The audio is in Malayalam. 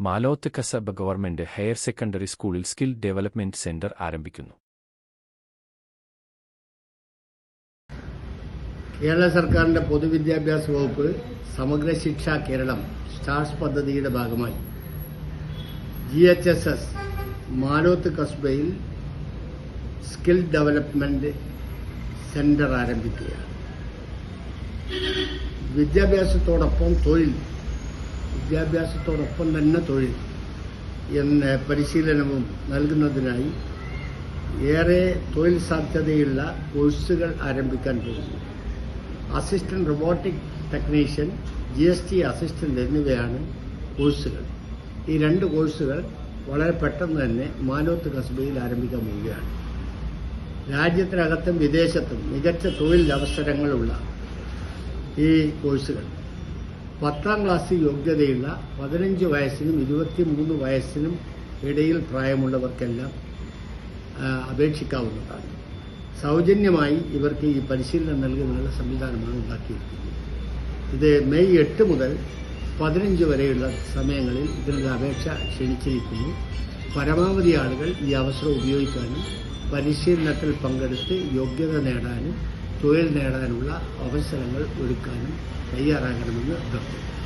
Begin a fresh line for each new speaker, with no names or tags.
Maloth Kasaba government higher secondary സ്കൂളിൽ സ്കിൽ ഡെവലപ്മെന്റ് സെന്റർ ആരംഭിക്കുന്നു.
കേരള സർക്കാരിന്റെ പൊതുവിദ്യാഭ്യാസ വകുപ്പ് സമഗ്ര ശിക്ഷ കേരളം സ്റ്റാർസ് പദ്ധതിയുടെ ഭാഗമായി. G H S S Maloth കസ്ബയിൽ skill development centre ആരംഭിക്കുകയാണ്. വിദ്യാഭ്യാസത്തോടൊപ്പം തൊഴിൽ വിദ്യാഭ്യാസത്തോടൊപ്പം തന്നെ തൊഴിൽ എന്ന പരിശീലനവും നൽകുന്നതിനായി ഏറെ തൊഴിൽ സാധ്യതയുള്ള കോഴ്സുകൾ ആരംഭിക്കാൻ പോകുന്നു. Assistant robotic technician G S T assistant എന്നിവയാണ് കോഴ്സുകൾ. ഈ രണ്ട് കോഴ്സുകൾ വളരെ പെട്ടെന്ന് തന്നെ മാനോത്ത് കസ്ബയിൽ ആരംഭിക്കാൻ പോവുകയാണ്. രാജ്യത്തിനകത്തും വിദേശത്തും മികച്ച തൊഴിൽ അവസരങ്ങളുള്ള ഈ കോഴ്സുകൾ. പത്താം ക്ലാസ് യോഗ്യതയുള്ള പതിനഞ്ച് വയസ്സിനും ഇരുപത്തിമൂന്ന് വയസ്സിനും ഇടയിൽ പ്രായമുള്ളവർക്കെല്ലാം അപേക്ഷിക്കാവുന്നതാണ്. സൗജന്യമായി ഇവർക്ക് ഈ പരിശീലനം നൽകുന്നതിനുള്ള സംവിധാനമാണ് ഉണ്ടാക്കിയിരിക്കുന്നത്. ഇത് മെയ് എട്ട് മുതൽ പതിനഞ്ച് വരെയുള്ള സമയങ്ങളിൽ ഇതിനുള്ള അപേക്ഷ ക്ഷണിച്ചിരിക്കുന്നു. പരമാവധി ആളുകൾ ഈ അവസരം ഉപയോഗിക്കാനും പരിശീലനത്തിൽ പങ്കെടുത്ത് യോഗ്യത നേടാനും തൊഴിൽ നേടാനുള്ള അവസരങ്ങൾ ഒരുക്കാനും തയ്യാറാകണമെന്ന് അഭ്യർത്ഥിക്കുന്നു